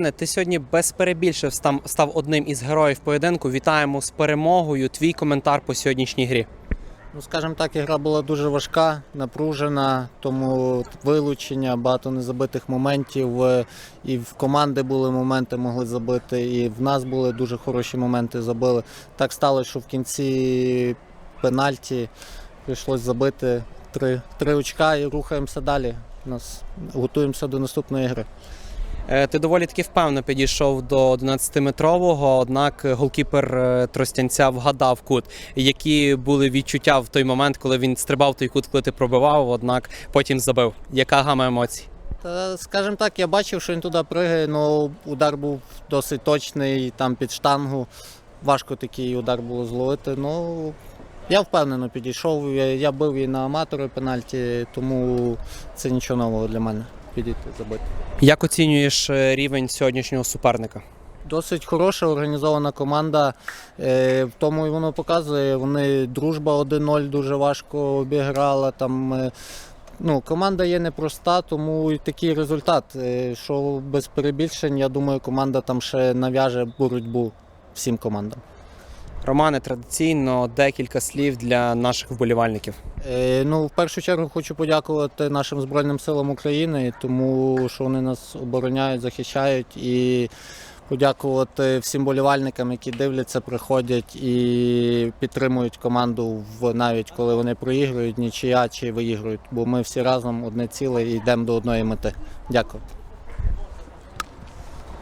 Ти сьогодні без перебільшив став, став одним із героїв поєдинку. Вітаємо з перемогою. Твій коментар по сьогоднішній грі. Ну, скажімо так, ігра була дуже важка, напружена, тому вилучення, багато незабитих моментів. е, І в команди були моменти, могли забити, і в нас були дуже хороші моменти, забили. Так сталося, що в кінці пенальті прийшлось забити три, три очка і рухаємося далі. Нас готуємося до наступної гри. Е, Ти доволі таки впевнено підійшов до 11-метрового, однак голкіпер е, Тростянця вгадав кут. Які були відчуття в той момент, коли він стрибав той кут, коли ти пробивав, однак потім забив. Яка гама емоцій? Та, скажімо так, я бачив, що він туди пригає, але удар був досить точний, там під штангу. Важко такий удар було зловити. Ну, я впевнено підійшов. Я, я бив і на аматори пенальті, тому це нічого нового для мене підійти забити. Як оцінюєш е, рівень сьогоднішнього суперника? Досить хороша організована команда. Е, В тому і воно показує. Вони дружба 1-0 дуже важко обіграла. Там, е, ну, команда є непроста, тому і такий результат. Що без перебільшень, я думаю, команда там ще нав'яже боротьбу всім командам. Романе, традиційно декілька слів для наших вболівальників. Е, Ну, в першу чергу хочу подякувати нашим Збройним силам України, тому що вони нас обороняють, захищають і подякувати всім болівальникам, які дивляться, приходять і підтримують команду в навіть коли вони проігрують, нічия чи виігрують. Бо ми всі разом одне ціле і йдемо до одної мети. Дякую.